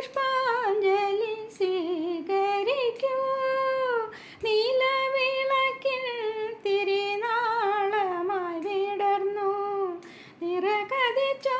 പുഷ്പാഞ്ജലി സ്വീകരിക്കൂ. നീലവിളക്കിൽ തിരുനാളമായി വിടർന്നു. നിറകതിച്ചോ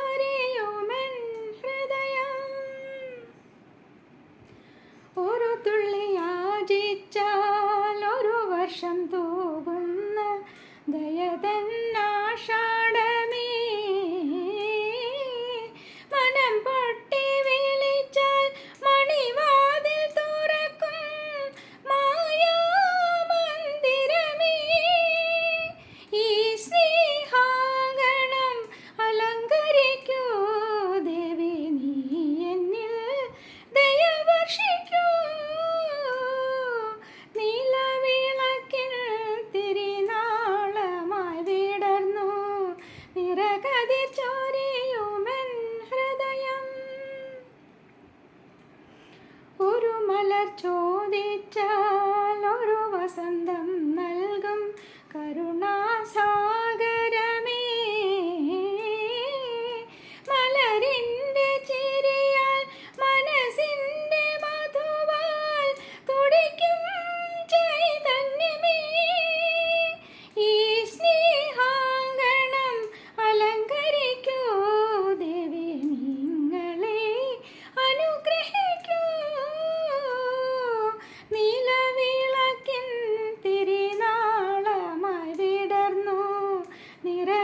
കതിർ ചോരയുമൻ ഹൃദയം. ഒരു മലർ ചോദിച്ചാൽ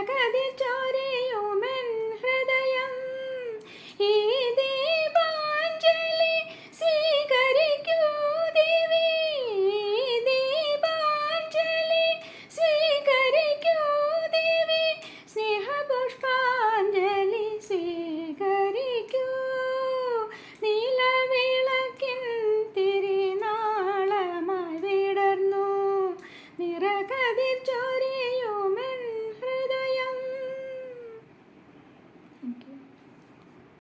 过两天就